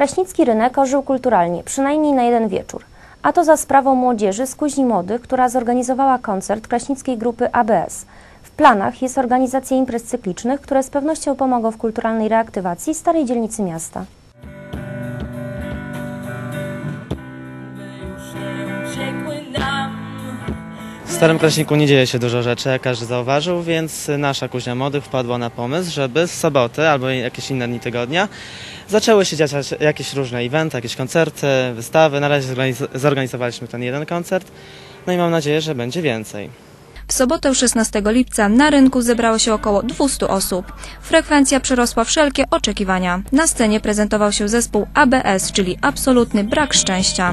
Kraśnicki rynek ożył kulturalnie, przynajmniej na jeden wieczór. A to za sprawą młodzieży z Kuźni Młodych, która zorganizowała koncert kraśnickiej grupy ABS. W planach jest organizacja imprez cyklicznych, które z pewnością pomogą w kulturalnej reaktywacji starej dzielnicy miasta. Starym Kraśniku nie dzieje się dużo rzeczy, jak każdy zauważył, więc nasza Kuźnia Młodych wpadła na pomysł, żeby z soboty albo jakieś inne dni tygodnia zaczęły się dziać jakieś różne eventy, jakieś koncerty, wystawy. Na razie zorganiz- zorganizowaliśmy ten jeden koncert, no i mam nadzieję, że będzie więcej. W sobotę 16 lipca na rynku zebrało się około 200 osób. Frekwencja przerosła wszelkie oczekiwania. Na scenie prezentował się zespół ABS, czyli absolutny brak szczęścia.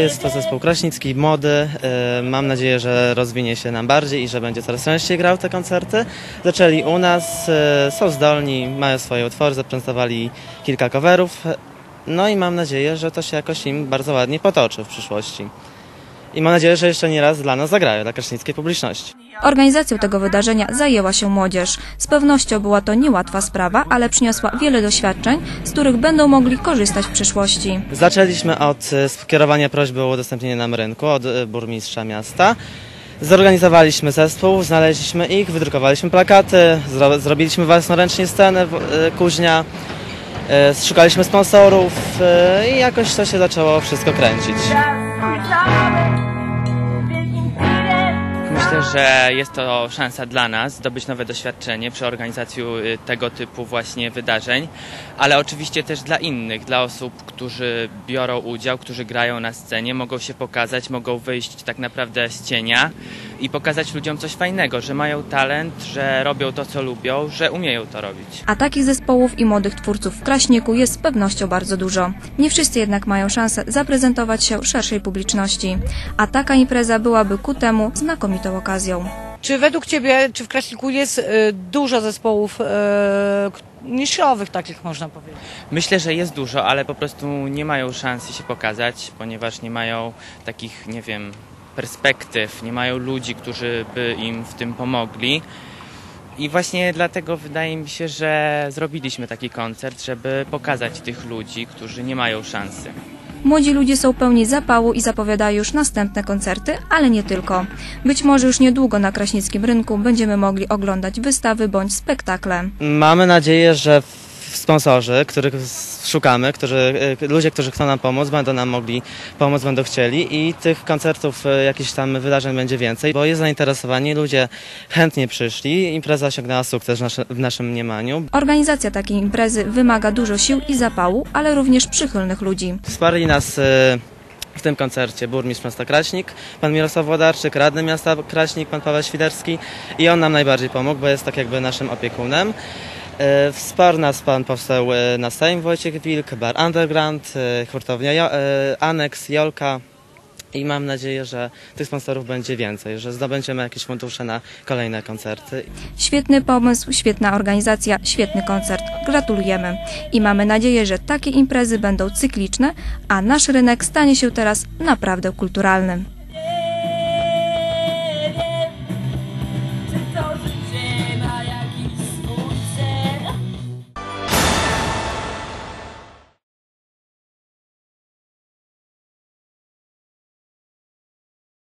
Jest to zespół kraśnicki, młody. e, Mam nadzieję, że rozwinie się nam bardziej i że będzie coraz częściej grał te koncerty. Zaczęli u nas, e, są zdolni, mają swoje utwory, zaprezentowali kilka coverów. No i mam nadzieję, że to się jakoś im bardzo ładnie potoczy w przyszłości. I mam nadzieję, że jeszcze nie raz dla nas zagrają, dla kraśnickiej publiczności. Organizacją tego wydarzenia zajęła się młodzież. Z pewnością była to niełatwa sprawa, ale przyniosła wiele doświadczeń, z których będą mogli korzystać w przyszłości. Zaczęliśmy od e, skierowania prośby o udostępnienie nam rynku od e, burmistrza miasta. Zorganizowaliśmy zespół, znaleźliśmy ich, wydrukowaliśmy plakaty, zro, zrobiliśmy własnoręcznie scenę e, kuźnia, e, szukaliśmy sponsorów e, i jakoś to się zaczęło wszystko kręcić. Że jest to szansa dla nas zdobyć nowe doświadczenie przy organizacji y, tego typu właśnie wydarzeń, ale oczywiście też dla innych, dla osób, którzy biorą udział, którzy grają na scenie, mogą się pokazać, mogą wyjść tak naprawdę z cienia i pokazać ludziom coś fajnego, że mają talent, że robią to, co lubią, że umieją to robić. A takich zespołów i młodych twórców w Kraśniku jest z pewnością bardzo dużo. Nie wszyscy jednak mają szansę zaprezentować się szerszej publiczności, a taka impreza byłaby ku temu znakomitą okazją. Czy według Ciebie, czy w Kraśniku jest y, dużo zespołów y, niszowych, takich można powiedzieć? Myślę, że jest dużo, ale po prostu nie mają szansy się pokazać, ponieważ nie mają takich, nie wiem, perspektyw, nie mają ludzi, którzy by im w tym pomogli. I właśnie dlatego wydaje mi się, że zrobiliśmy taki koncert, żeby pokazać tych ludzi, którzy nie mają szansy. Młodzi ludzie są pełni zapału i zapowiadają już następne koncerty, ale nie tylko. Być może już niedługo na kraśnickim rynku będziemy mogli oglądać wystawy bądź spektakle. Mamy nadzieję, że w- sponsorzy, których szukamy, którzy, e, ludzie, którzy chcą nam pomóc, będą nam mogli pomóc, będą chcieli i tych koncertów, e, jakichś tam wydarzeń będzie więcej, bo jest zainteresowanie, ludzie chętnie przyszli, impreza osiągnęła sukces w, naszym mniemaniu. Organizacja takiej imprezy wymaga dużo sił i zapału, ale również przychylnych ludzi. Wsparli nas e, w tym koncercie burmistrz miasta Kraśnik, pan Mirosław Włodarczyk, radny miasta Kraśnik, pan Paweł Świderski i on nam najbardziej pomógł, bo jest tak jakby naszym opiekunem. E, Wsparł nas pan poseł e, na Sejm Wojciech Wilk, Bar Underground, e, hurtownia Aneks, Jolka i mam nadzieję, że tych sponsorów będzie więcej, że zdobędziemy jakieś fundusze na kolejne koncerty. Świetny pomysł, świetna organizacja, świetny koncert. Gratulujemy. I mamy nadzieję, że takie imprezy będą cykliczne, a nasz rynek stanie się teraz naprawdę kulturalny.